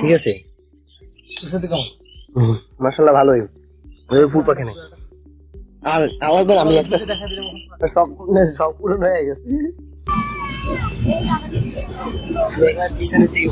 ঠিক আছে। মাসাল্লাহ ভালোই। ফুল পাখি নেই। আর আমার বার আমি একটা সব সব পূরণ হয়ে গেছে। পিছনের দিকে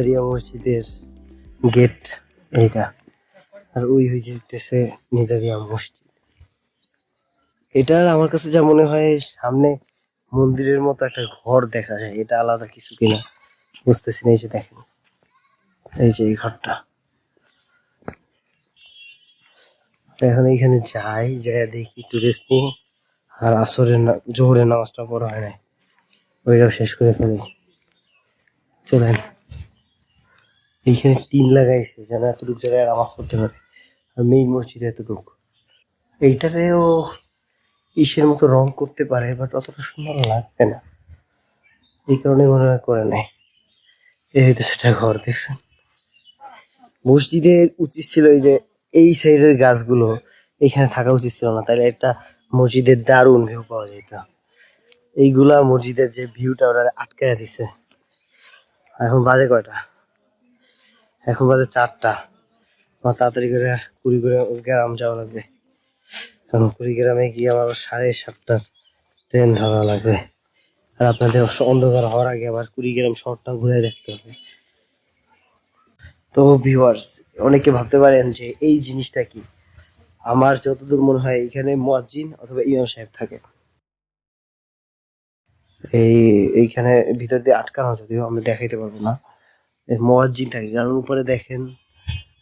নিদারিয়া মসজিদের গেট এইটা। আর ওই হয়ে যেতেছে নিদারিয়া মসজিদ। এটার আমার কাছে যা মনে হয় সামনে মন্দিরের মতো একটা ঘর দেখা যায়। এটা আলাদা কিছু কিনা বুঝতেছি না, এই যে দেখেন। এই যে এই ঘরটা। এখন এইখানে যাই যাই দেখি একটু রেস্ট নিই। আর আসরের না- জোহরের নামাজটা পড়া হয় নাই। ওইটাও শেষ করে ফেলি। চলেন। এইখানে টিন লাগাইছে, যেন এতটুকু জায়গায় নামাজ পড়তে পারে। আর মেইন মসজিদে এতটুক। এইটারেও ইসের মতো রং করতে পারে বাট অতটা সুন্দর লাগবে না। এই কারণে মনে হয় করে নেয় এই হয়তো সেটা ঘর, দেখছেন? মসজিদের উচিত ছিল এই যে, এই সাইডের গাছগুলো এখানে থাকা উচিত ছিল না। তাহলে একটা মসজিদের দারুণ ভিউ পাওয়া যেত। এইগুলা মসজিদের যে ভিউটা ওরা আটকায় দিছে। এখন বাজে কয়টা? এখন বাজে চারটা। আমার তাড়াতাড়ি করে কুড়ি করে গ্রাম যাওয়া লাগবে। কারণ কুড়িগ্রামে গিয়ে আমার সাড়ে সাতটা ট্রেন ধরা লাগবে। আর আপনাদের অন্ধকার হওয়ার আগে আবার কুড়িগ্রাম শহরটা ঘুরে দেখতে হবে। তো ভিউয়ার্স অনেকে ভাবতে পারেন যে এই জিনিসটা কি? আমার যতদূর মনে হয় এখানে মুয়াজ্জিন অথবা ইমাম সাহেব থাকে। এই, এইখানে ভিতর দিয়ে আটকানো যদিও আমরা দেখাইতে পারব না। মোয়াজ্জিন থাকে। কারণ উপরে দেখেন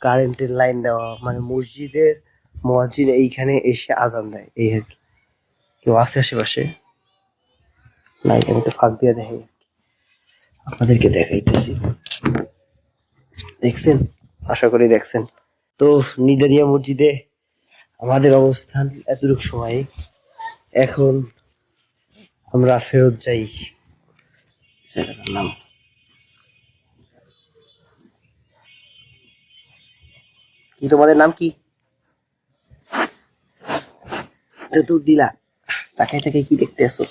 কারেন্টের লাইন দেওয়া। মানে মসজিদের মোয়াজ্জিন এইখানে এসে আজান দেয়। এই আর কি। কেউ আছে আশেপাশে? না এখানে তো ফাঁক দিয়ে দেখে আপনাদেরকে দেখাইতেছি। দেখছেন? আশা করি দেখছেন। তো নিদারিয়া মসজিদে আমাদের অবস্থান এতটুকু সময়। এখন আমরা ফেরত যাই। নাম কি? তোমাদের নাম কি? তো তুই দিলা। তাকাই তাকাই কি দেখতে আসো?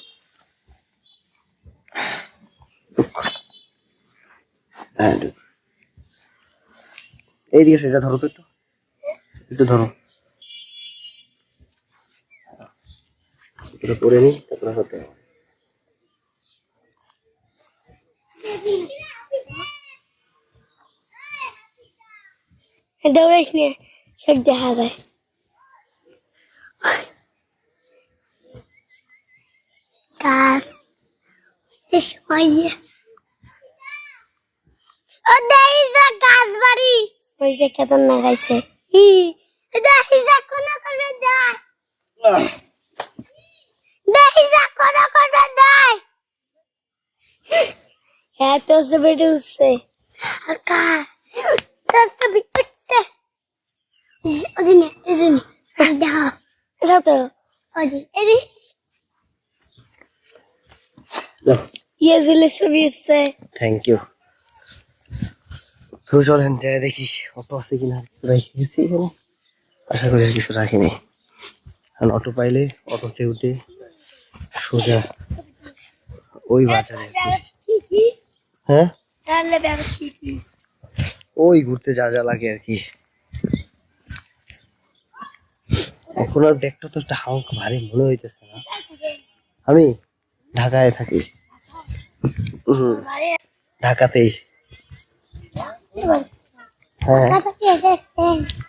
হ্যাঁ। এইদিকে সেটা ধরো তো একটু। একটু ধরো। পরে নি তারপরে হতে হবে। দৌড়াইস নিয়ে সব দেখা যায় কাজ সময় ও দেই যা গাছ বাড়ি ওই যে কেতন না গাইছে হি দেই যা কোন করবে দাই দেই যা কোন করবে দাই এত সবেটে উঠছে আর কা তোর তো বিটছে ওদিনে এদিনে দেখা এটা তো ওদি এদি ইয়ে জিলে ছবি উঠছে থ্যাংক ইউ তো চলেন যাই দেখি অটো আছে কিনা রেখে গেছি এখানে। আশা করি আর কিছু রাখিনি। কারণ অটো পাইলে অটোতে উঠে সোজা ওই বাজারে হ্যাঁ? ওই ঘুরতে যা যা লাগে আর কি। এখন আর ব্যাগটা তো হালকা ভারী মনে হইতেছে না। আমি ঢাকায় থাকি। ঢাকাতেই। হ্যাঁ।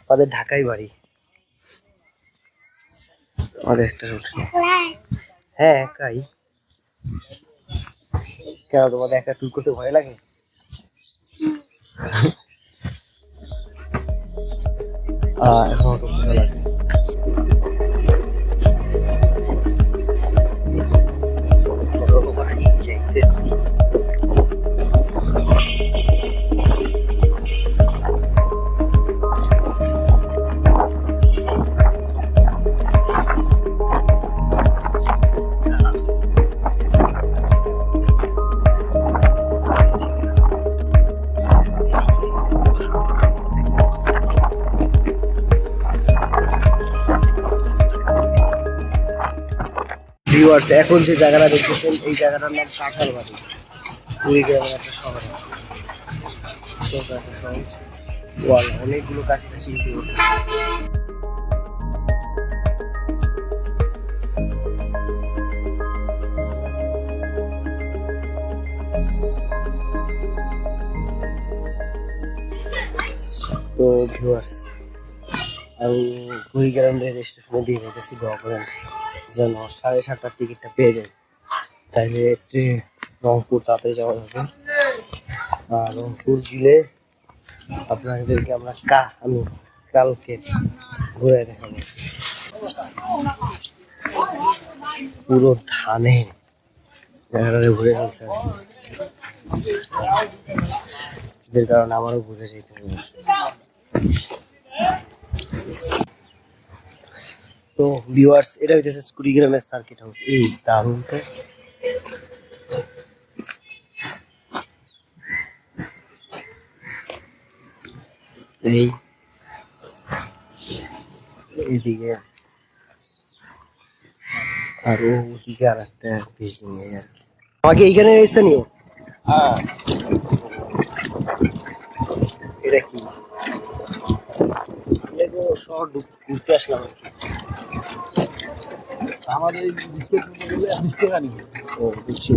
আমাদের ঢাকাই বাড়ি। রুট হ্যাঁ একাই। কেন, তোমাদের একা টুর করতে ভয় লাগে? এখন ভিউয়ার্স এখন যে জায়গাটা দেখতেছেন, এই জায়গাটার নাম কাঁঠাল বাড়ি কুড়িগ্রামের একটা শহর শহর অনেকগুলো কাছাকাছি ইউটি তো ভিউয়ার্স আমি কুড়িগ্রাম রেল স্টেশনে দিয়ে যেতেছি, দোয়া করেন যেন সাড়ে সাতটার টিকিটটা পেয়ে যাই। তাইলে একটু রংপুর তাড়াতাড়ি যাওয়া যাবে। আর রংপুর গেলে আপনাদেরকে আমরা কা, আমি কালকে ঘুরে দেখাবো। পুরো ধানের জায়গাটা ঘুরে ফেলছে। এদের কারণে আমারও ঘুরে যেতে হবে। তো ভিউয়ার্স এটা হইতেছে কুড়িগ্রামের সার্কিট হাউস এই দারুণ তো এই। এদিকে আর ওদিকে আর একটা বিল্ডিং এই আর কি। আমাকে এইখানে স্থানীয় এটা কি? শহর ঘুরতে আসলাম আমাদের বিস্কুট গেলে বিস্কুট আনি। ও বুঝছি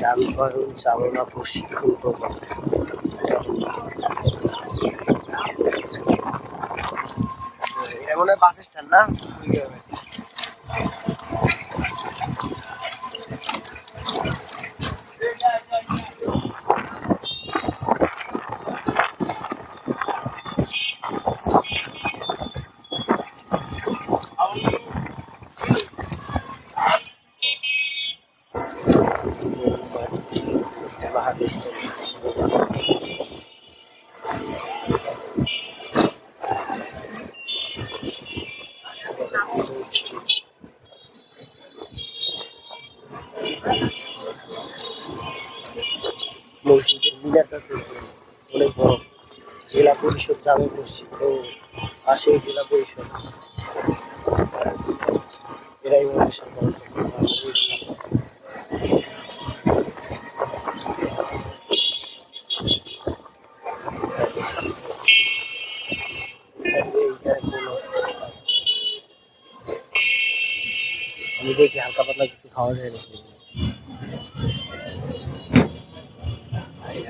যানবাহন প্রশিক্ষণ প্রকল্প এটা বাস স্ট্যান্ড না মসজিদের মিনারটা চলছে অনেক বড়। জেলা পরিষদ জামে মসজিদ ও পাশে জেলা পরিষদ। এরাই আমাদের আমি দেখি হালকা পাতলা কিছু খাওয়া যায় নাকি?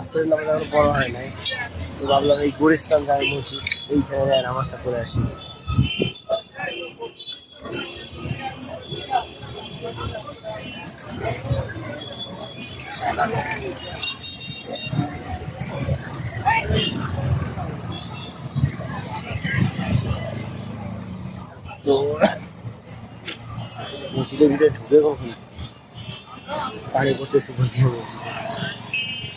আসলে নামাজ আমার বড় হয় নাই। তো ভাবলাম এই গুরিস্তান জামে মসজিদ এইখানে নামাজটা করে আসি। তো মসজিদের ভিতরে ঢুকে কখন? পানি পড়তেছে বলতে হবে